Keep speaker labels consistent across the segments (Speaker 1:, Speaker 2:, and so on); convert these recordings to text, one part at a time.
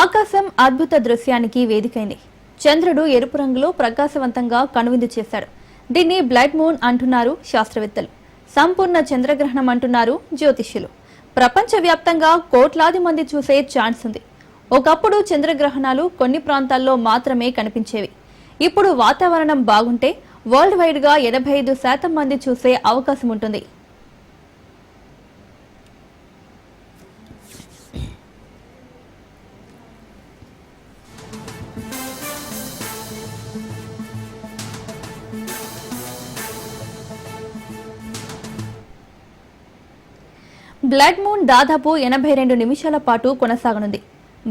Speaker 1: ఆకాశం అద్భుత దృశ్యానికి వేదికైంది. చంద్రుడు ఎరుపు రంగులో ప్రకాశవంతంగా కనువిందు చేశాడు దీన్ని బ్లడ్ మూన్ అంటున్నారు శాస్త్రవేత్తలు. సంపూర్ణ చంద్రగ్రహణం అంటున్నారు జ్యోతిష్యులు. ప్రపంచవ్యాప్తంగా కోట్లాది మంది చూసే ఛాన్స్ ఉంది. ఒకప్పుడు చంద్రగ్రహణాలు కొన్ని ప్రాంతాల్లో మాత్రమే కనిపించేవి. ఇప్పుడు వాతావరణం బాగుంటే వరల్డ్ వైడ్గా ఎనభై ఐదు శాతం మంది చూసే అవకాశం ఉంటుంది. బ్లడ్ మూన్ దాదాపు ఎనభై రెండు నిమిషాల పాటు కొనసాగనుంది.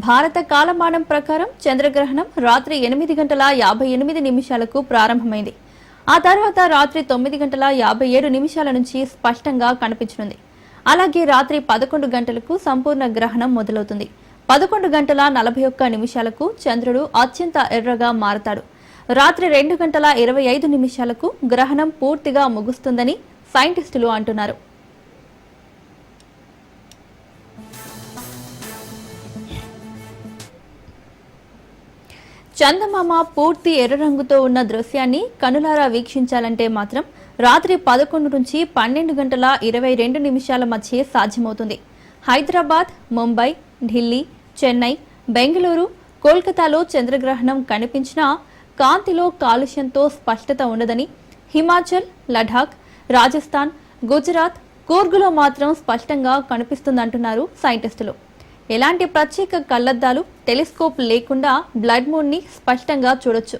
Speaker 1: భారత కాలమానం ప్రకారం చంద్రగ్రహణం రాత్రి ఎనిమిది గంటల యాభై ఎనిమిది నిమిషాలకు ప్రారంభమైంది. ఆ తర్వాత రాత్రి తొమ్మిది గంటల యాభై ఏడు నిమిషాల నుంచి స్పష్టంగా కనిపించనుంది. అలాగే రాత్రి పదకొండు గంటలకు సంపూర్ణ గ్రహణం మొదలవుతుంది. పదకొండు గంటల నలభై ఒక్క నిమిషాలకు చంద్రుడు అత్యంత ఎర్రగా మారతాడు. రాత్రి రెండు గంటల ఇరవై ఐదు నిమిషాలకు గ్రహణం పూర్తిగా ముగుస్తుందని సైంటిస్టులు అంటున్నారు. చందమామ పూర్తి ఎర్ర రంగుతో ఉన్న దృశ్యాన్ని కనులారా వీక్షించాలంటే మాత్రం రాత్రి పదకొండు నుంచి పన్నెండు గంటల ఇరవై రెండు నిమిషాల మధ్య సాధ్యమవుతుంది. హైదరాబాద్ ముంబై ఢిల్లీ చెన్నై బెంగళూరు కోల్కతాలో చంద్రగ్రహణం కనిపించినా కాంతిలో కాలుష్యంతో స్పష్టత ఉండదని హిమాచల్ లడాక్ రాజస్థాన్ గుజరాత్ కూర్గులో మాత్రం స్పష్టంగా కనిపిస్తుందంటున్నారు సైంటిస్టులు. ఎలాంటి ప్రత్యేక కళ్ళద్దాలు టెలిస్కోప్ లేకుండా బ్లడ్ మూన్ని స్పష్టంగా చూడొచ్చు.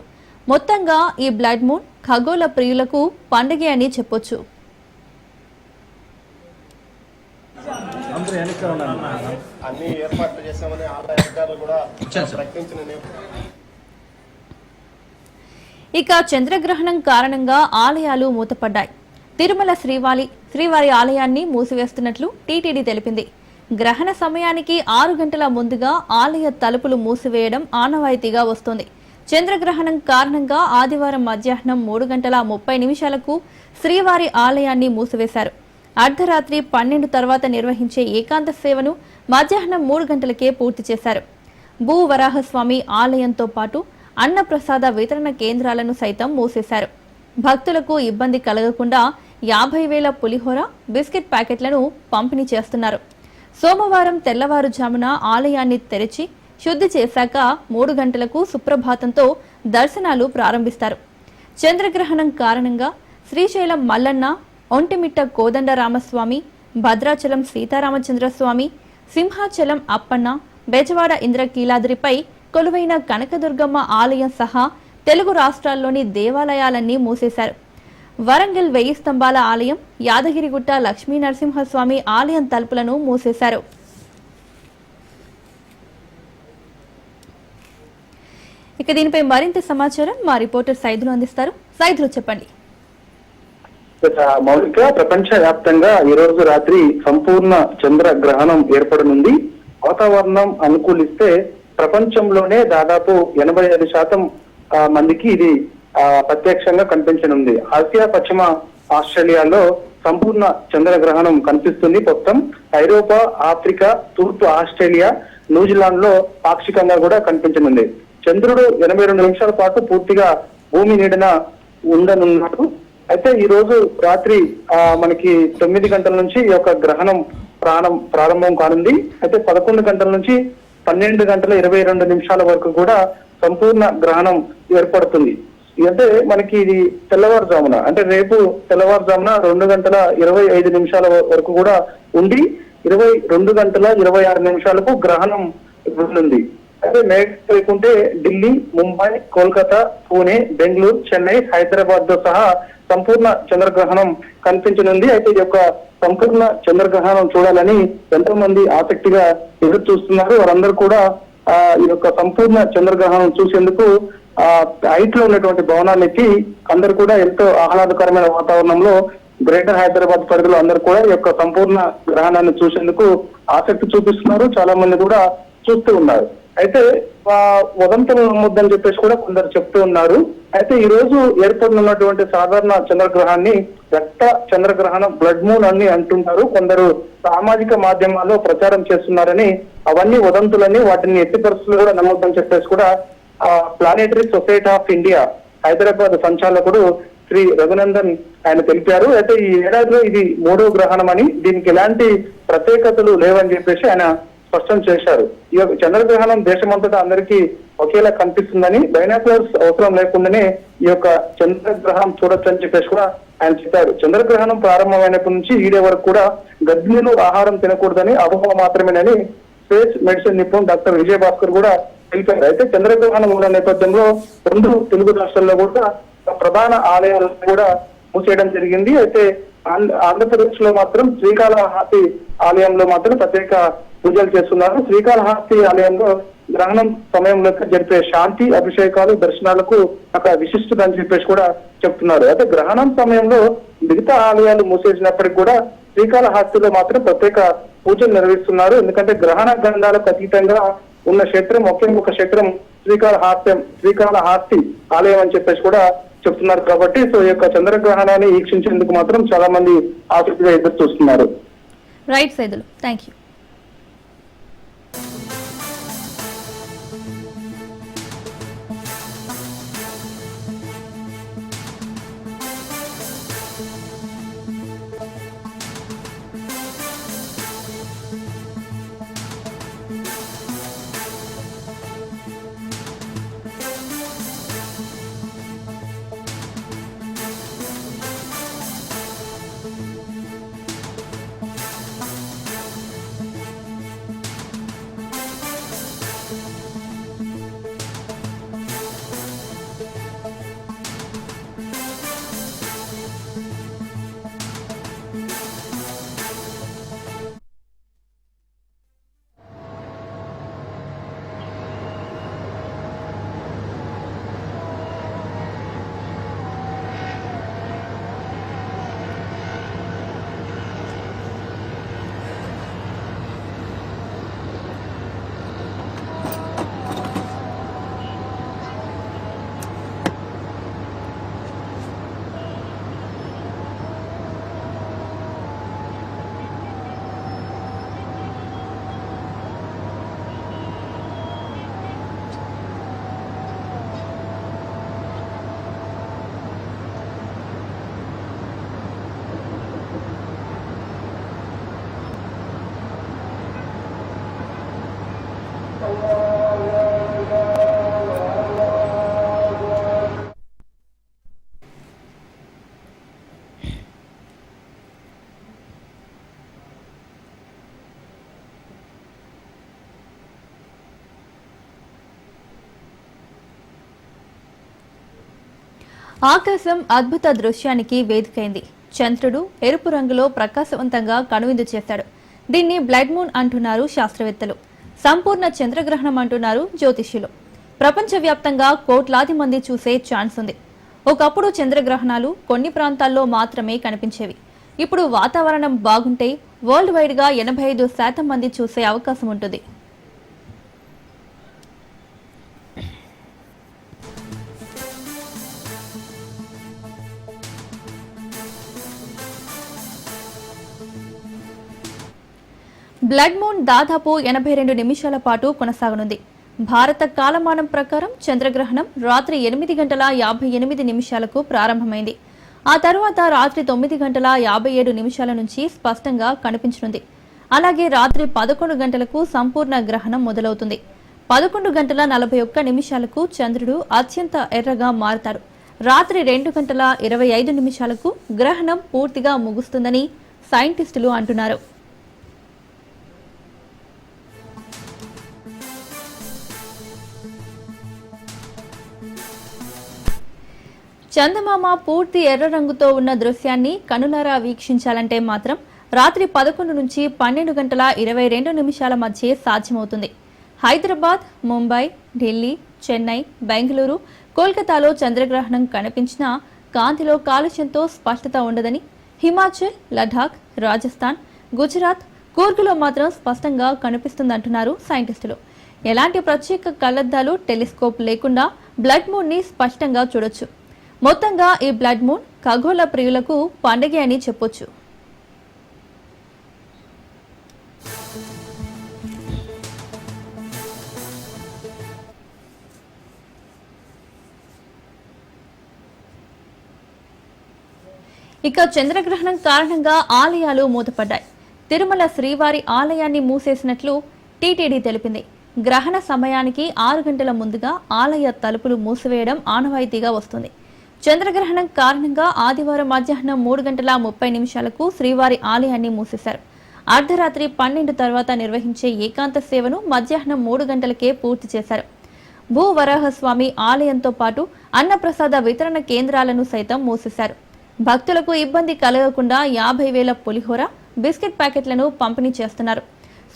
Speaker 1: మొత్తంగా ఈ బ్లడ్ మూన్ ఖగోళ ప్రియులకు పండుగ అని చెప్పొచ్చు.
Speaker 2: అందరూ వెనక్కి ఉండండి
Speaker 3: అన్ని ఏర్పాట్లు చేశామని ఆలయ అధికారులు కూడా ప్రకటించిన నేపథ్యంలో
Speaker 1: ఇక చంద్రగ్రహణం కారణంగా ఆలయాలు మూతపడ్డాయి. తిరుమల శ్రీవారి శ్రీవారి ఆలయాన్ని మూసివేస్తున్నట్లు టీటీడీ తెలిపింది. గ్రహణ సమయానికి ఆరు గంటల ముందుగా ఆలయ తలుపులు మూసివేయడం ఆనవాయితీగా వస్తోంది. చంద్రగ్రహణం కారణంగా ఆదివారం మధ్యాహ్నం మూడు గంటల ముప్పై నిమిషాలకు శ్రీవారి ఆలయాన్ని మూసివేశారు. అర్ధరాత్రి పన్నెండు తర్వాత నిర్వహించే ఏకాంత సేవను మధ్యాహ్నం మూడు గంటలకే పూర్తి చేశారు. భూ వరాహస్వామి ఆలయంతో పాటు అన్నప్రసాద వితరణ కేంద్రాలను సైతం మూసేశారు. భక్తులకు ఇబ్బంది కలగకుండా యాభై వేల పులిహోర బిస్కెట్ ప్యాకెట్లను పంపిణీ చేస్తున్నారు. సోమవారం తెల్లవారుజామున ఆలయాన్ని తెరిచి శుద్ధి చేశాక మూడు గంటలకు సుప్రభాతంతో దర్శనాలు ప్రారంభిస్తారు. చంద్రగ్రహణం కారణంగా శ్రీశైలం మల్లన్న ఒంటిమిట్ట కోదండరామస్వామి భద్రాచలం సీతారామచంద్రస్వామి సింహాచలం అప్పన్న బెజవాడ ఇంద్రకీలాద్రిపై కొలువైన కనకదుర్గమ్మ ఆలయం సహా తెలుగు రాష్ట్రాల్లోని దేవాలయాలన్నీ మూసేశారు. వరంగల్ వెయ్యి స్తంభాల ఆలయం యాదగిరిగుట్ట లక్ష్మీ నరసింహస్వామి ఆలయం తలుపులను మూసేశారు. ఇక దీనిపై మరింత సమాచారం మా రిపోర్టర్ సైదులు అందిస్తారు. సైదులు చెప్పండి.
Speaker 4: మౌలిక ప్రపంచ వ్యాప్తంగా ఈ రోజు రాత్రి సంపూర్ణ చంద్ర గ్రహణం ఏర్పడనుంది. వాతావరణం అనుకూలిస్తే ప్రపంచంలోనే దాదాపు ఎనభై ఐదు శాతం ఆ, మందికి ఇది ప్రత్యక్షంగా కనిపించనుంది. ఆసియా పశ్చిమ ఆస్ట్రేలియాలో సంపూర్ణ చంద్రగ్రహణం కనిపిస్తుంది మొత్తం. ఐరోపా ఆఫ్రికా తూర్పు ఆస్ట్రేలియా న్యూజిలాండ్లో పాక్షికంగా కూడా కనిపించనుంది. చంద్రుడు ఎనభై రెండు నిమిషాల పాటు పూర్తిగా భూమి నీడన ఉండనున్నాడు. అయితే ఈ రోజు రాత్రి ఆ, మనకి తొమ్మిది గంటల నుంచి ఈ యొక్క గ్రహణం ప్రాణం ప్రారంభం కానుంది. అయితే పదకొండు గంటల నుంచి పన్నెండు గంటల ఇరవై రెండు నిమిషాల వరకు కూడా సంపూర్ణ గ్రహణం ఏర్పడుతుంది. అంటే మనకి ఇది తెల్లవారుజామున అంటే రేపు తెల్లవారుజామున రెండు గంటల ఇరవై ఐదు నిమిషాల వరకు కూడా ఉండి ఇరవై రెండు గంటల ఇరవై ఆరు నిమిషాలకు గ్రహణం ఉంటుంది. అయితే నెక్స్ట్ లేకుంటే ఢిల్లీ ముంబై కోల్కతా పూణే బెంగళూరు చెన్నై హైదరాబాద్తో సహా సంపూర్ణ చంద్రగ్రహణం కనిపించనుంది. అయితే ఈ యొక్క సంపూర్ణ చంద్రగ్రహణం చూడాలని ఎంతో మంది ఆసక్తిగా ఎదురు చూస్తున్నారు వారందరూ కూడా ఆ ఈ యొక్క సంపూర్ణ చంద్రగ్రహణం చూసేందుకు హైట్లో ఉన్నటువంటి భవనాలు ఎక్కి అందరు కూడా ఎంతో ఆహ్లాదకరమైన వాతావరణంలో గ్రేటర్ హైదరాబాద్ పరిధిలో అందరు కూడా ఈ యొక్క సంపూర్ణ గ్రహణాన్ని చూసేందుకు ఆసక్తి చూపిస్తున్నారు. చాలా మంది కూడా చూస్తూ ఉన్నారు. అయితే వదంతులు నమ్మొద్దని చెప్పేసి కూడా కొందరు చెప్తూ ఉన్నారు. అయితే ఈ రోజు ఏర్పడినటువంటి సాధారణ చంద్రగ్రహాన్ని రక్త చంద్రగ్రహణం బ్లడ్ మూన్ అని అంటుంటారు. కొందరు సామాజిక మాధ్యమాల్లో ప్రచారం చేస్తున్నారని అవన్నీ వదంతులని వాటిని ఎట్టి పరిస్థితులు కూడా నమ్మొద్దని చెప్పేసి కూడా planetary society of India Hyderabad సంచాలకుడు Shri Raghunandan ఆయన తెలిపారు. అయితే ఈ ఏడాదిలో ఇది మూడో గ్రహణం అని దీనికి ఎలాంటి ప్రత్యేకతలు లేవని చెప్పేసి ఆయన స్పష్టం చేశారు. ఈ యొక్క చంద్రగ్రహణం దేశమంతటా అందరికీ ఒకేలా కనిపిస్తుందని బైనాకులర్స్ అవసరం లేకుండానే ఈ యొక్క చంద్రగ్రహణం చూడొచ్చు అని చెప్పేసి కూడా ఆయన చెప్పారు. చంద్రగ్రహణం ప్రారంభమైనప్పటి నుంచి ఈడే వరకు కూడా గర్భిణీలు ఆహారం తినకూడదని అపోహ మాత్రమేనని స్పేస్ మెడిసిన్ నిపుణుడు డాక్టర్ విజయ భాస్కర్ కూడా తెలిపారు. అయితే చంద్రగ్రహణం ఉన్న నేపథ్యంలో రెండు తెలుగు రాష్ట్రాల్లో కూడా ప్రధాన ఆలయాలను కూడా మూసేయడం జరిగింది. అయితే ఆంధ్రప్రదేశ్లో మాత్రం శ్రీకాళహస్తి ఆలయంలో మాత్రం ప్రత్యేక పూజలు చేస్తున్నారు. శ్రీకాళహస్తి ఆలయంలో గ్రహణం సమయంలో జరిపే శాంతి అభిషేకాలు దర్శనాలకు అక్కడ విశిష్టత అని చెప్పేసి కూడా చెప్తున్నారు. అయితే గ్రహణం సమయంలో మిగతా ఆలయాలు మూసేసినప్పటికీ కూడా శ్రీకాళహస్తిలో మాత్రం ప్రత్యేక పూజలు నిర్వహిస్తున్నారు. ఎందుకంటే గ్రహణ గ్రంథాలకు అతీతంగా ఉన్న క్షేత్రం ఒకే ఒక క్షేత్రం శ్రీకాళహాస్యం శ్రీకాళహాస్తి ఆలయం అని చెప్పేసి కూడా చెప్తున్నారు కాబట్టి సో ఈ యొక్క చంద్రగ్రహణాన్ని వీక్షించేందుకు మాత్రం చాలా మంది ఆసక్తిగా ఎదురు చూస్తున్నారు.
Speaker 1: రైట్ సైదులు థ్యాంక్ యూ ఆకాశం అద్భుత దృశ్యానికి వేదికైంది. చంద్రుడు ఎరుపు రంగులో ప్రకాశవంతంగా కనువిందు చేశాడు. దీన్ని బ్లడ్ మూన్ అంటున్నారు శాస్త్రవేత్తలు. సంపూర్ణ చంద్రగ్రహణం అంటున్నారు జ్యోతిష్యులు. ప్రపంచవ్యాప్తంగా కోట్లాది మంది చూసే ఛాన్స్ ఉంది. ఒకప్పుడు చంద్రగ్రహణాలు కొన్ని ప్రాంతాల్లో మాత్రమే కనిపించేవి. ఇప్పుడు వాతావరణం బాగుంటే వరల్డ్ వైడ్గా ఎనభై ఐదు శాతం మంది చూసే అవకాశం ఉంటుంది. బ్లడ్ మూన్ దాదాపు ఎనభై రెండు నిమిషాల పాటు కొనసాగనుంది. భారత కాలమానం ప్రకారం చంద్రగ్రహణం రాత్రి ఎనిమిది గంటల యాభై ఎనిమిది నిమిషాలకు ప్రారంభమైంది. ఆ తర్వాత రాత్రి తొమ్మిది గంటల యాభై ఏడు నిమిషాల నుంచి స్పష్టంగా కనిపించనుంది. అలాగే రాత్రి పదకొండు గంటలకు సంపూర్ణ గ్రహణం మొదలవుతుంది. పదకొండు గంటల నలభై ఒక్క నిమిషాలకు చంద్రుడు అత్యంత ఎర్రగా మారతాడు. రాత్రి రెండు గంటల ఇరవై ఐదు నిమిషాలకు గ్రహణం పూర్తిగా ముగుస్తుందని సైంటిస్టులు అంటున్నారు. చందమామ పూర్తి ఎర్ర రంగుతో ఉన్న దృశ్యాన్ని కనులారా వీక్షించాలంటే మాత్రం రాత్రి పదకొండు నుంచి పన్నెండు గంటల ఇరవై రెండు నిమిషాల మధ్య సాధ్యమవుతుంది. హైదరాబాద్ ముంబై ఢిల్లీ చెన్నై బెంగళూరు కోల్కతాలో చంద్రగ్రహణం కనిపించినా కాంతిలో కాలుష్యంతో స్పష్టత ఉండదని హిమాచల్ లడాక్ రాజస్థాన్ గుజరాత్ కూర్గులో మాత్రం స్పష్టంగా కనిపిస్తుందంటున్నారు సైంటిస్టులు. ఎలాంటి ప్రత్యేక కళ్ళద్దాలు టెలిస్కోప్ లేకుండా బ్లడ్ మూన్ని స్పష్టంగా చూడొచ్చు. మొత్తంగా ఈ బ్లడ్ మూన్ ఖగోళ ప్రియులకు పండగే అని చెప్పొచ్చు. ఇక చంద్రగ్రహణం కారణంగా ఆలయాలు మూతపడ్డాయి. తిరుమల శ్రీవారి ఆలయాన్ని మూసేసినట్లు టీటీడీ తెలిపింది. గ్రహణ సమయానికి ఆరు గంటల ముందుగా ఆలయ తలుపులు మూసివేయడం ఆనవాయితీగా వస్తుంది. చంద్రగ్రహణం కారణంగా ఆదివారం మధ్యాహ్నం మూడు గంటల ముప్పై నిమిషాలకు శ్రీవారి ఆలయాన్ని మూసేశారు. అర్ధరాత్రి పన్నెండు తర్వాత నిర్వహించే ఏకాంత సేవను మధ్యాహ్నం మూడు గంటలకే పూర్తి చేశారు. భూవరాహస్వామి ఆలయంతో పాటు అన్నప్రసాద వితరణ కేంద్రాలను సైతం మూసేశారు. భక్తులకు ఇబ్బంది కలగకుండా యాభై వేల పులిహోర బిస్కెట్ ప్యాకెట్లను పంపిణీ చేస్తున్నారు.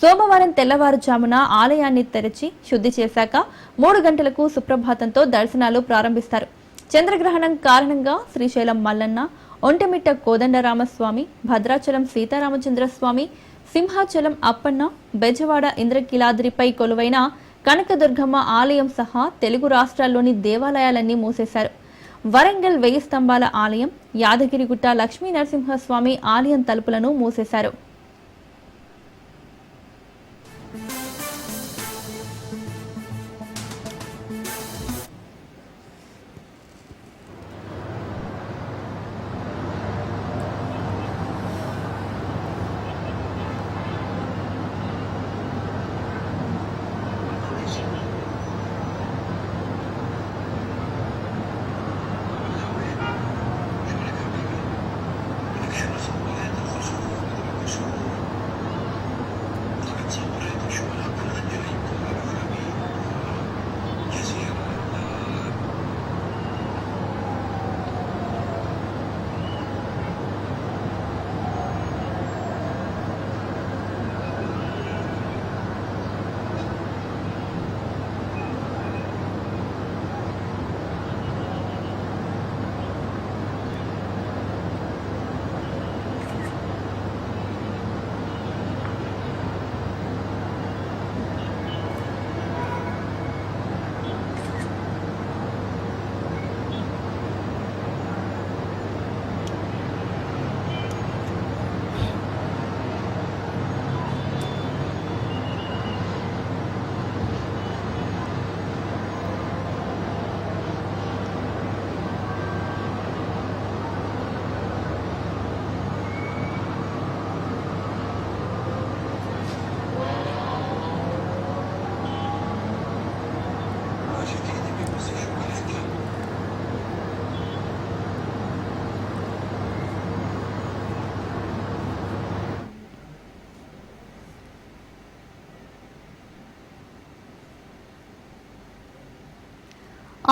Speaker 1: సోమవారం తెల్లవారుజామున ఆలయాన్ని తెరిచి శుద్ధి చేశాక మూడు గంటలకు సుప్రభాతంతో దర్శనాలు ప్రారంభిస్తారు. చంద్రగ్రహణం కారణంగా శ్రీశైలం మల్లన్న ఒంటిమిట్ట కోదండరామస్వామి భద్రాచలం సీతారామచంద్రస్వామి సింహాచలం అప్పన్న బెజవాడ ఇంద్రకీలాద్రిపై కొలువైన కనకదుర్గమ్మ ఆలయం సహా తెలుగు రాష్ట్రాల్లోని దేవాలయాలన్నీ మూసేశారు. వరంగల్ వెయ్యి స్తంభాల ఆలయం యాదగిరిగుట్ట లక్ష్మీ నరసింహస్వామి ఆలయం తలుపులను మూసేశారు.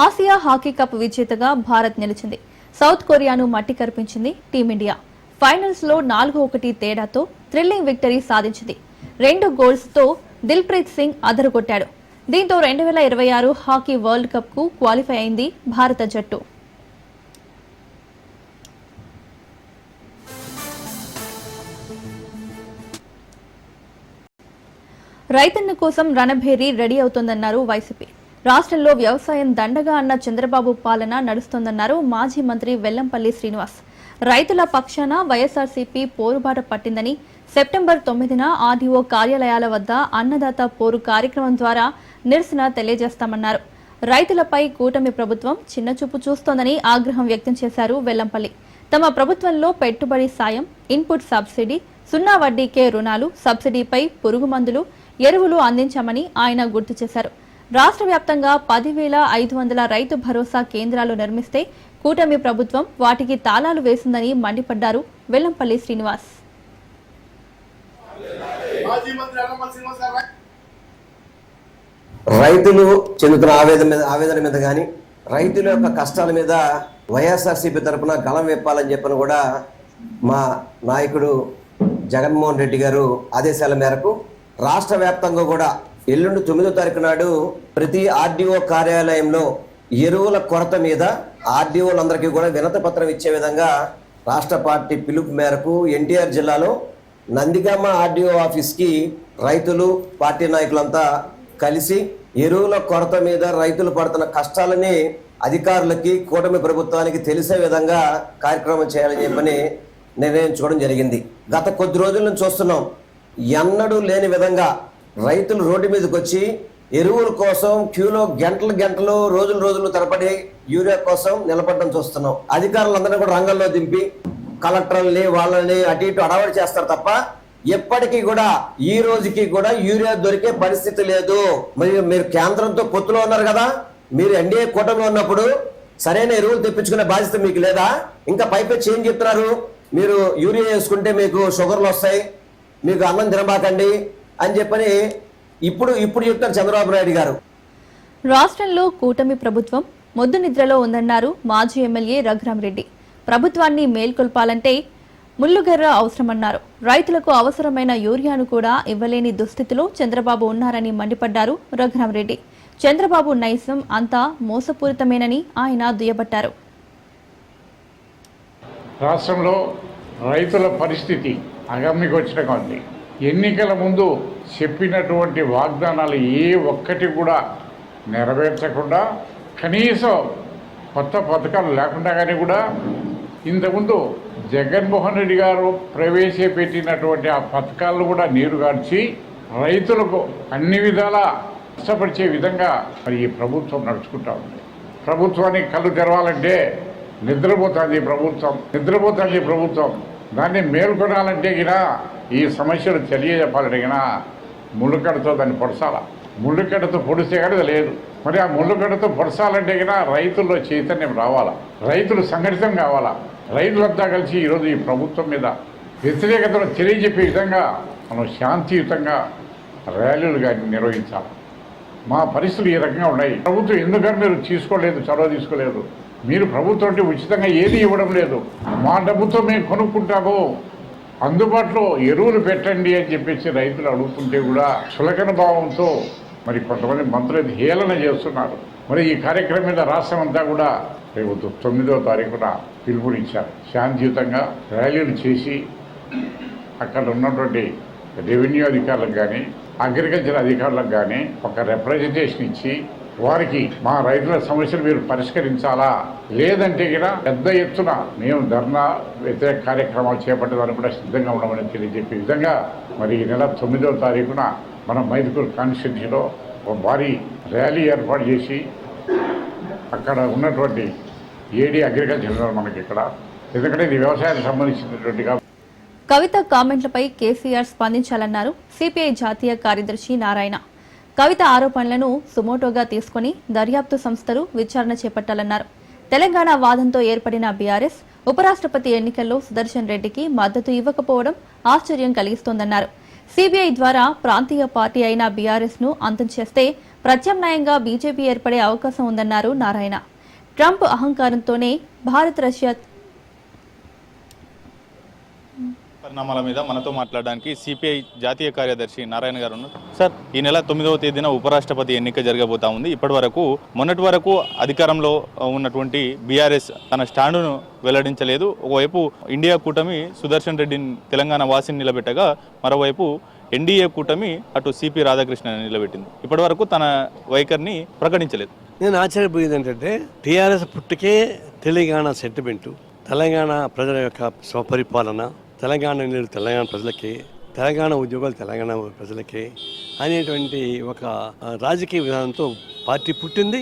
Speaker 1: ఆసియా హాకీ కప్ విజేతగా భారత్ నిలిచింది. సౌత్ కొరియాను మట్టి కరిపించింది టీమిండియా. ఫైనల్స్లో నాలుగు ఒకటి తేడాతో థ్రిల్లింగ్ విక్టరీ సాధించింది. రెండు గోల్స్తో దిల్ప్రీత్ సింగ్ అదరగొట్టాడు. దీంతో రెండు వేల ఇరవై ఆరు హాకీ వరల్డ్ కప్కు క్వాలిఫై అయింది భారత జట్టు. రైతన్న కోసం రణభేరి రెడీ అవుతోందన్నారు వైసీపీ. రాష్ట్రంలో వ్యవసాయం దండగా అన్న చంద్రబాబు పాలన నడుస్తోందన్నారు మాజీ మంత్రి వెల్లంపల్లి శ్రీనివాస్. రైతుల పక్షాన వైఎస్ఆర్సీపీ పోరుబాట పట్టిందని సెప్టెంబర్ తొమ్మిదిన ఆర్డీఓ కార్యాలయాల వద్ద అన్నదాత పోరు కార్యక్రమం ద్వారా నిరసన తెలియజేస్తామన్నారు. రైతులపై కూటమి ప్రభుత్వం చిన్నచూపు చూస్తోందని ఆగ్రహం వ్యక్తం చేశారు వెల్లంపల్లి. తమ ప్రభుత్వంలో పెట్టుబడి సాయం ఇన్పుట్ సబ్సిడీ సున్నా వడ్డీకే రుణాలు సబ్సిడీపై పురుగు మందులు ఎరువులు అందించామని ఆయన గుర్తు చేశారు. రాష్ట్ర వ్యాప్తంగా పదివేల ఐదు వందల రైతు భరోసా కేంద్రాలు నిర్మిస్తే కూటమి ప్రభుత్వం వాటికి తాళాలు వేసిందని మండిపడ్డారు వెల్లంపల్లి శ్రీనివాస్.
Speaker 5: రైతులు చెందుతున్న ఆవేదన మీద ఆవేదన మీద కానీ రైతుల యొక్క కష్టాల మీద వైఎస్ఆర్సీపీ తరపున గలం విప్పాలని చెప్పని కూడా మా నాయకుడు జగన్మోహన్ రెడ్డి గారు ఆదేశాల మేరకు రాష్ట్ర వ్యాప్తంగా కూడా ఎల్లుండి తొమ్మిదో తారీఖు నాడు ప్రతి ఆర్డీఓ కార్యాలయంలో ఎరువుల కొరత మీద ఆర్డీఓలందరికీ కూడా వినత పత్రం ఇచ్చే విధంగా రాష్ట్ర పార్టీ పిలుపు మేరకు ఎన్టీఆర్ జిల్లాలో నందిగామ ఆర్డీఓ ఆఫీస్కి రైతులు పార్టీ నాయకులంతా కలిసి ఎరువుల కొరత మీద రైతులు పడుతున్న కష్టాలని అధికారులకి కూటమి ప్రభుత్వానికి తెలిసే విధంగా కార్యక్రమం చేయాలని చెప్పని నిర్ణయించుకోవడం జరిగింది. గత కొద్ది రోజుల నుంచి చూస్తున్నాం. ఎన్నడూ లేని విధంగా రైతులు రోడ్డు మీదకి వచ్చి ఎరువుల కోసం క్యూలో గంటలు గంటలు రోజులు రోజులు తరబడి యూరియా కోసం నిలబడడం చూస్తున్నాం. అధికారులందరినీ కూడా రంగంలో దింపి కలెక్టర్లని వాళ్ళని అటు ఇటు అడవాడు చేస్తారు తప్ప ఎప్పటికీ కూడా ఈ రోజుకి కూడా యూరియా దొరికే పరిస్థితి లేదు. మరి మీరు కేంద్రంతో పొత్తులో ఉన్నారు కదా మీరు ఎన్డీఏ కూటమిలో ఉన్నప్పుడు సరైన ఎరువులు తెప్పించుకునే బాధ్యత మీకు లేదా? ఇంకా పైపెచ్చి ఏం చెప్తున్నారు? మీరు యూరియా వేసుకుంటే మీకు షుగర్లు వస్తాయి మీకు అన్నం తినబాకండి అని చెప్పని ఇప్పుడు ఇప్పుడు చెప్తారు చంద్రబాబు నాయుడు గారు.
Speaker 1: రాష్ట్రంలో కూటమి ప్రభుత్వం మొద్దు నిద్రలో ఉందన్నారు మాజీ ఎమ్మెల్యే రఘురాం రెడ్డి. ప్రభుత్వాన్ని మేల్కొల్పాలంటే ముల్లుగర్ర అవసరమన్నారు. రైతులకు అవసరమైన యూరియాను కూడా ఇవ్వలేని దుస్థితిలో చంద్రబాబు ఉన్నారని మండిపడ్డారు రఘురాం రెడ్డి. చంద్రబాబు నైజం అంతా మోసపూరితమేనని ఆయన దుయ్యబట్టారు.
Speaker 6: రాష్ట్రంలో రైతుల పరిస్థితి అగమ్యగోచరంగా ఉంది. ఎన్నికల ముందు చెప్పినటువంటి వాగ్దానాలు ఏ ఒక్కటి కూడా నెరవేర్చకుండా కనీసం కొత్త పథకాలు లేకుండా కానీ కూడా ఇంతకుముందు జగన్మోహన్ రెడ్డి గారు ప్రవేశపెట్టినటువంటి ఆ పథకాలను కూడా నీరుగార్చి రైతులకు అన్ని విధాలా కష్టపరిచే విధంగా మరి ఈ ప్రభుత్వం నడుచుకుంటా ఉంది. ప్రభుత్వానికి కళ్ళు తెరవాలంటే నిద్రపోతుంది ప్రభుత్వం నిద్రపోతుంది ప్రభుత్వం. దాన్ని మేల్కొనాలంటే గిన ఈ సమస్యలు తెలియజెప్పాలంటే గిన ముళ్ళుకడతో దాన్ని పొడసాల. ముళ్ళుకడతో పొడిస్తే కానీ లేదు. మరి ఆ ముళ్ళుకడతో పొడసాలంటే గిన రైతుల్లో చైతన్యం రావాలా? రైతులు సంఘటితం కావాలా? రైతులంతా కలిసి ఈరోజు ఈ ప్రభుత్వం మీద వ్యతిరేకతను తెలియజెప్పే విధంగా మనం శాంతియుతంగా ర్యాలీలు కానీ నిర్వహించాలి. మా పరిస్థితులు ఈ రకంగా ఉన్నాయి. ప్రభుత్వం ఎందుకని మీరు తీసుకోలేదు చొరవ తీసుకోలేదు? మీరు ప్రభుత్వం ఉచితంగా ఏది ఇవ్వడం లేదు. మా డబ్బుతో మేము కొనుక్కుంటాము. అందుబాటులో ఎరువులు పెట్టండి అని చెప్పేసి రైతులు అడుగుతుంటే కూడా చులకన భావంతో మరి కొంతమంది మంత్రులు హేళన చేస్తున్నారు. మరి ఈ కార్యక్రమం మీద రాష్ట్రం అంతా కూడా రేపు తొమ్మిదో తారీఖున పిలుపునిచ్చారు. శాంతియుతంగా ర్యాలీలు చేసి అక్కడ ఉన్నటువంటి రెవెన్యూ అధికారులకు కానీ అగ్రికల్చర్ అధికారులకు కానీ ఒక రిప్రజెంటేషన్ ఇచ్చి వారికి మా రైతుల సమస్యలు మీరు పరిష్కరించాలా? లేదంటే కూడా పెద్ద ఎత్తున మేము ధర్నా వ్యతిరేక కార్యక్రమాలు చేపట్టడానికి కూడా సిద్ధంగా ఉండమని తెలియజెప్పే విధంగా మరి ఈ నెల తొమ్మిదవ తారీఖున మన మైదుకూరు కాన్స్టిట్యూన్సీలో ఒక భారీ ర్యాలీ ఏర్పాటు చేసి అక్కడ ఉన్నటువంటి ఏడీ అగ్రికల్చర్ మనకి ఇక్కడ. ఎందుకంటే ఇది వ్యవసాయానికి సంబంధించినటువంటిగా
Speaker 1: కవిత కామెంట్లపై కేసీఆర్ స్పందించాలన్నారు. సిపిఐ జాతీయ కార్యదర్శి నారాయణ. కవిత ఆరోపణలను సుమోటోగా తీసుకుని దర్యాప్తు సంస్థలు విచారణ చేపట్టాలన్నారు. తెలంగాణ వాదంతో ఏర్పడిన బీఆర్ఎస్ ఉపరాష్ట్రపతి ఎన్నికల్లో సుదర్శన్ రెడ్డికి మద్దతు ఇవ్వకపోవడం ఆశ్చర్యం కలిగిస్తోందన్నారు. సిబిఐ ద్వారా ప్రాంతీయ పార్టీ అయిన బీఆర్ఎస్ను అంతం చేస్తే ప్రత్యామ్నాయంగా బీజేపీ ఏర్పడే అవకాశం ఉందన్నారు నారాయణ. ట్రంప్ అహంకారంతోనే భారత్ రష్యా
Speaker 7: పరిణామాల మీద మనతో మాట్లాడడానికి సిపిఐ జాతీయ కార్యదర్శి నారాయణ గారు ఉన్నారు. సార్. ఈ నెల తొమ్మిదవ తేదీన ఉపరాష్ట్రపతి ఎన్నిక జరగబోతా ఉంది. ఇప్పటి వరకు మొన్నటి వరకు అధికారంలో ఉన్నటువంటి బీఆర్ఎస్ తన స్టాండును వెల్లడించలేదు. ఒకవైపు ఇండియా కూటమి సుదర్శన్ రెడ్డిని తెలంగాణ వాసిని నిలబెట్టగా మరోవైపు ఎన్డీఏ కూటమి అటు సిపి రాధాకృష్ణ నిలబెట్టింది. ఇప్పటి వరకు తన వైఖరిని ప్రకటించలేదు.
Speaker 2: నేను ఆశ్చర్యపోయేది ఏంటంటే టీఆర్ఎస్ పుట్టుకే తెలంగాణ సెంటిమెంటు తెలంగాణ ప్రజల యొక్క స్వపరిపాలన తెలంగాణ నేడు తెలంగాణ ప్రజలకి తెలంగాణ ఉద్యోగాలు తెలంగాణ ప్రజలకి అనేటువంటి ఒక రాజకీయ విధానంతో పార్టీ పుట్టింది.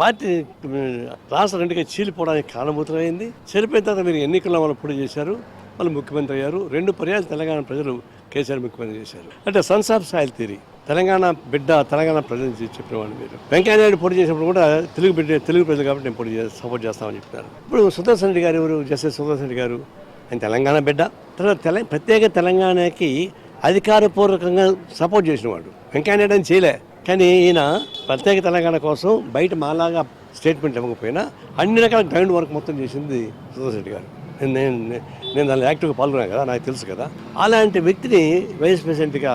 Speaker 2: పార్టీ రాష్ట్ర రాష్ట్రం రెండుగా చీలిపోవడానికి కారణభూతమైంది. చనిపోయిన తర్వాత మీరు ఎన్నికల్లో వాళ్ళు పోటీ చేశారు. వాళ్ళు ముఖ్యమంత్రి అయ్యారు. రెండు పర్యాలు తెలంగాణ ప్రజలు కేసీఆర్ ముఖ్యమంత్రి చేశారు. అంటే సన్స్ ఆఫ్ సాయిల్ తీరి తెలంగాణ బిడ్డ తెలంగాణ ప్రజలు చెప్పినవాడు మీరు. మీరు వెంకయ్యనాయుడు పోటీ చేసినప్పుడు కూడా తెలుగు బిడ్డ తెలుగు ప్రజలు కాబట్టి నేను పోటీ సపోర్ట్ చేస్తామని చెప్పినారు ఇప్పుడు సుదర్శన్ రెడ్డి గారు ఎవరు? జస్టిస్ సుదర్శన్ రెడ్డి గారు. ఆయన తెలంగాణ బిడ్డ. తర్వాత తెల ప్రత్యేక తెలంగాణకి అధికారపూర్వకంగా సపోర్ట్ చేసినవాడు. వెంకయ్యనాయుడు అని చేయలే. కానీ ఈయన ప్రత్యేక తెలంగాణ కోసం బయట మాలాగా స్టేట్మెంట్ ఇవ్వకపోయినా అన్ని రకాల గ్రౌండ్ వర్క్ మొత్తం చేసింది సుదర్శన్ రెడ్డి గారు. నేను నేను నేను దానిలో యాక్టివ్గా పాల్గొన్నాను కదా నాకు తెలుసు కదా. అలాంటి వ్యక్తిని వైస్ ప్రెసిడెంట్గా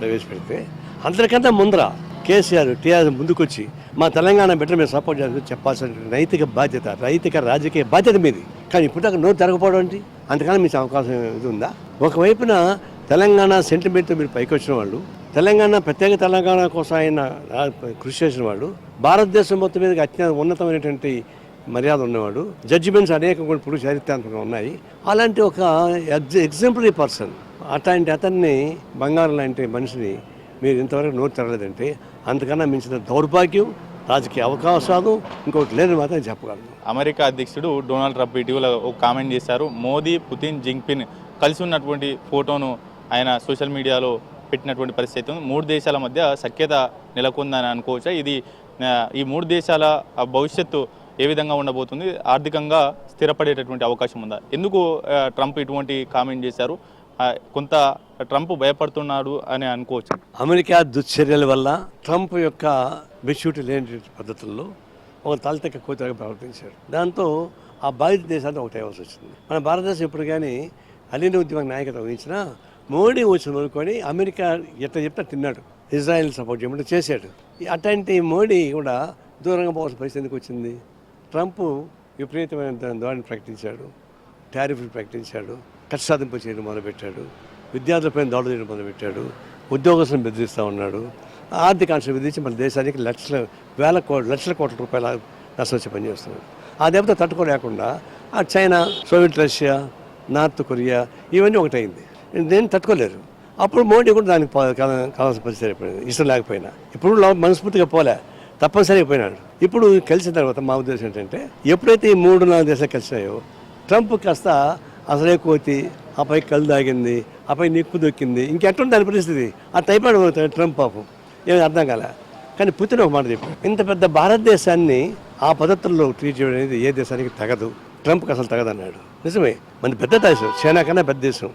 Speaker 2: ప్రవేశపెడితే అందరికంటే ముందర కేసీఆర్ టీఆర్ ముందుకొచ్చి మా తెలంగాణ బిడ్డ మేము సపోర్ట్ చేయాలని చెప్పాల్సిన నైతిక బాధ్యత నైతిక రాజకీయ బాధ్యత మీది. కానీ ఇప్పుడు అక్కడ నోరు తిరగపోవడం ఏంటి? అంతకన్నా మీకు అవకాశం ఇది ఉందా? ఒకవైపున తెలంగాణ సెంటిమెంట్ మీరు పైకి వచ్చిన వాళ్ళు తెలంగాణ ప్రత్యేక తెలంగాణ కోసం ఆయన కృషి చేసిన వాళ్ళు భారతదేశం మొత్తం మీద అత్యంత ఉన్నతమైనటువంటి మర్యాద ఉన్నవాడు జడ్జిమెంట్స్ అనేక కూడా ఇప్పుడు చరిత్రాత్మకంగా ఉన్నాయి. అలాంటి ఒక ఎగ్జ ఎగ్జాంపులరీ పర్సన్ అట్లాంటి అతన్ని బంగారం లాంటి మనిషిని మీరు ఇంతవరకు నోరు తెరలేదంటే అంతకన్నా మించిన దౌర్భాగ్యం రాజకీయ అవకాశాలు ఇంకొకటి లేదని మాత్రం చెప్పగలను.
Speaker 7: అమెరికా అధ్యక్షుడు డొనాల్డ్ ట్రంప్ ఇటీవల ఒక కామెంట్ చేశారు. మోదీ పుతిన్ జింగ్పిన్ కలిసి ఉన్నటువంటి ఫోటోను ఆయన సోషల్ మీడియాలో పెట్టినటువంటి పరిస్థితి ఉంది. మూడు దేశాల మధ్య సఖ్యత నెలకొందని అనుకోవచ్చా? ఇది ఈ మూడు దేశాల భవిష్యత్తు ఏ విధంగా ఉండబోతుంది? ఆర్థికంగా స్థిరపడేటటువంటి అవకాశం ఉందా? ఎందుకు ట్రంప్ ఇటువంటి కామెంట్ చేశారు? కొంత ట్రంప్ భయపడుతున్నాడు అని అనుకోవచ్చు.
Speaker 2: అమెరికా దుశ్చర్యల వల్ల ట్రంప్ యొక్క మెచ్యూరిటీ లేని పద్ధతుల్లో ఒక తలతెక్క కోతగా ప్రవర్తించాడు దాంతో ఆ బాధిత దేశాన్ని ఒకటి అవ్వాల్సి వచ్చింది. మన భారతదేశం ఇప్పుడు కానీ అలీన ఉద్యమం నాయకత్వం వహించినా మోడీ వచ్చిన అనుకొని అమెరికా ఎట్లా ఎట్ట తిన్నాడు. ఇజ్రాయెల్ సపోర్ట్ చేయమంటే చేశాడు. ఈ అట్లాంటి మోడీ కూడా దూరంగా పోవాల్సిన పరిస్థితి ఎందుకు వచ్చింది? ట్రంప్ విపరీతమైన ధోరణి ప్రకటించాడు. టారిఫ్లు ప్రకటించాడు. ఖర్చు సాధింపు చేయడం మొదలుపెట్టాడు. విద్యార్థులపై దాడులు చేయడం మొదలుపెట్టాడు. ఉద్యోగస్తులను బెదిరిస్తూ ఉన్నాడు. ఆర్థిక ఆంక్షలు విధించి మన దేశానికి లక్షల వేల కోట్ల లక్షల కోట్ల రూపాయల నష్టం వచ్చి పనిచేస్తున్నాడు ఆ దెబ్బతో తట్టుకోలేకుండా ఆ China Soviet Russia North Korea ఇవన్నీ ఒకటైంది. నేను తట్టుకోలేరు. అప్పుడు మోడీ కూడా దానికి కావాల్సిన పరిస్థితి అయిపోయింది ఇష్టం లేకపోయినా. ఇప్పుడు మనస్ఫూర్తిగా పోలే. తప్పనిసరి అయిపోయినాడు ఇప్పుడు కలిసిన తర్వాత మా ఉద్దేశం ఏంటంటే ఎప్పుడైతే ఈ మూడు నాలుగు దేశాలు కలిసినాయో ట్రంప్ కాస్త అసలే కోతి ఆపై కళ్ళు దాగింది ఆపై నిప్పు దొక్కింది. ఇంకెట్టుంది దాని పరిస్థితి? ఆ టైప్ ట్రంప్ పాపం. ఏమి అర్థం కాలే. కానీ పుతిన్ ఒక మాట చెప్పాడు. ఇంత పెద్ద భారతదేశాన్ని ఆ పద్ధతుల్లో ట్రీట్ చేయడం అనేది ఏ దేశానికి తగదు. ట్రంప్కి అసలు తగదన్నాడు నిజమే. మన పెద్ద దేశం చైనా కన్నా పెద్ద దేశం.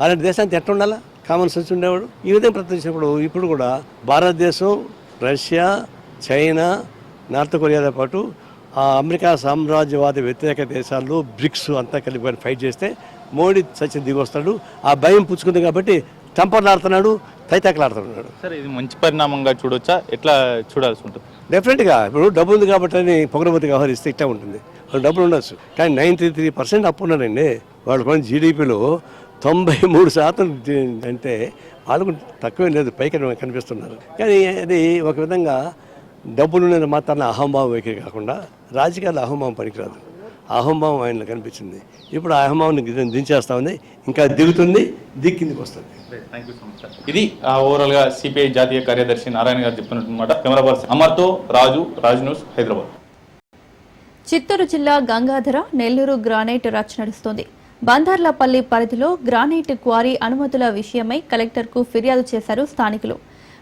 Speaker 2: అలాంటి దేశానికి ఎట్లా ఉండాలా? కామన్ సెన్స్ ఉండేవాడు. ఈ విధంగా ప్రవర్తించినప్పుడు ఇప్పుడు కూడా భారతదేశం రష్యా చైనా నార్త్ కొరియాతో పాటు ఆ అమెరికా సామ్రాజ్యవాద వ్యతిరేక దేశాల్లో బ్రిక్స్ అంతా కలిపి ఫైట్ చేస్తే మోడీ సచిన్ దిగొస్తాడు. ఆ భయం పుచ్చుకుంది కాబట్టి టంపర్లాడుతున్నాడు తైతాకలాడుతున్నాడు.
Speaker 7: సరే ఇది మంచి పరిణామంగా చూడొచ్చా? ఎట్లా చూడాల్సి ఉంటుంది?
Speaker 2: డెఫినెట్గా ఇప్పుడు డబ్బు ఉంది కాబట్టి అని పొగరబోతి వ్యవహరిస్తే ఇట్లా ఉంటుంది. వాళ్ళు డబ్బులు ఉండొచ్చు. కానీ నైంటీ త్రీ పర్సెంట్ అప్పు ఉన్నారండి వాళ్ళు కొన్ని జీడిపిలో తొంభై మూడు శాతం అంటే వాళ్ళకు తక్కువే లేదు. పైకి కనిపిస్తున్నారు. కానీ అది ఒక విధంగా డబ్బులు ఉన్నది మాత్రాన అహంభావం వైఖరి కాకుండా రాజకీయాల్లో అహంభావం పనికిరాదు. అహంభావం ఆయనలో కనిపించింది. ఇప్పుడు ఆ అహంభావాన్ని ది- దించేస్తా ఉంది. ఇంకా దిగుతుంది దిక్కిందికి వస్తుంది.
Speaker 7: ఇది ఓవరాల్గా సిపిఐ జాతీయ కార్యదర్శి నారాయణ గారు చెప్తున్నమాట కెమెరా పర్సన్ అమర్తో రాజు రాజ్ న్యూస్ హైదరాబాద్.
Speaker 1: చిత్తూరు జిల్లా గంగాధర నెల్లూరు గ్రానైట్ రచ నడుస్తోంది. బందార్లపల్లి పరిధిలో గ్రానైట్ క్వారీ అనుమతుల విషయమై కలెక్టర్కు ఫిర్యాదు చేశారు స్థానికులు.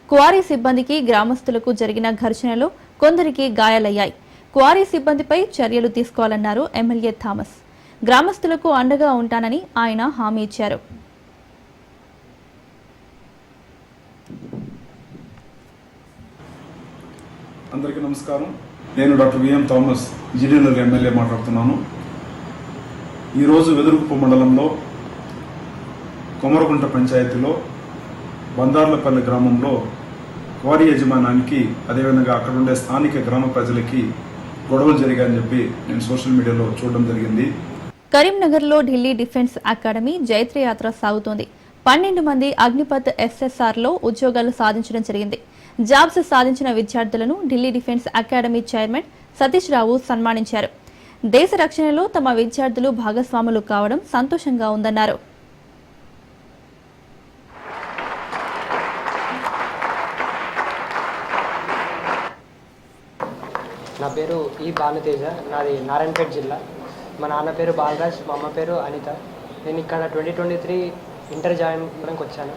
Speaker 1: క్వారీ సిబ్బందికి గ్రామస్తులకు జరిగిన ఘర్షణలో కొందరికి గాయాలయ్యాయి. క్వారీ సిబ్బందిపై చర్యలు తీసుకోవాలన్నారు ఎమ్మెల్యే థామస్. గ్రామస్తులకు అండగా ఉంటానని ఆయన హామీ ఇచ్చారు.
Speaker 8: అందరికీ నమస్కారం. నేను doctor VM Thomas engineer MLA మాట్లాడుతున్నాను. ఈరోజు వెదురుకుప్ప మండలంలో కొమరగుంట పంచాయతీలో బందార్లపల్లి గ్రామంలో క్వారీ యజమానానికి అదేవిధంగా అక్కడ ఉండే స్థానిక గ్రామ ప్రజలకి గొడవలు జరిగాయని చెప్పి నేను సోషల్ మీడియాలో చూడడం జరిగింది.
Speaker 1: కరీంనగర్లో ఢిల్లీ డిఫెన్స్ అకాడమీ జైత్ర యాత్ర సాగుతోంది. పన్నెండు మంది అగ్నిపత్ ఎస్ఎస్ఆర్లో ఉద్యోగాలు సాధించడం జరిగింది. జాబ్స్ సాధించిన విద్యార్థులను Delhi defence academy chairman Satish Rao సన్మానించారు. దేశ రక్షణలో తమ విద్యార్థులు భాగస్వాములు కావడం సంతోషంగా ఉందన్నారు
Speaker 9: నా పేరు ఈ భానుతేజ నాది నారాయణపేట జిల్లా. మా నాన్న పేరు బాలరాజ్ మా అమ్మ పేరు అనిత. నేను ఇక్కడ twenty twenty three inter join అవ్వడానికి వచ్చాను.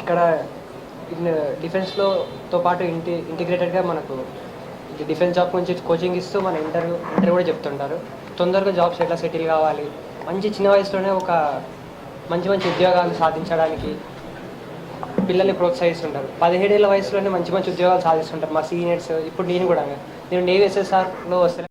Speaker 9: ఇక్కడ డిఫెన్స్లోతో పాటు ఇంటి ఇంటిగ్రేటెడ్గా మనకు ఇది డిఫెన్స్ జాబ్ గురించి కోచింగ్ ఇస్తూ మన ఇంటర్ ఇంటర్ కూడా చెప్తుంటారు. తొందరగా జాబ్స్ ఎట్లా సెటిల్ కావాలి? మంచి చిన్న వయసులోనే ఒక మంచి మంచి ఉద్యోగాలు సాధించడానికి పిల్లల్ని ప్రోత్సహిస్తుంటారు. పదిహేడేళ్ళ వయసులోనే మంచి మంచి ఉద్యోగాలు సాధిస్తుంటారు మా సీనియర్స్. ఇప్పుడు నేను కూడా. నేను నేవీ ఎస్ఎస్ఆర్లో వస్తాను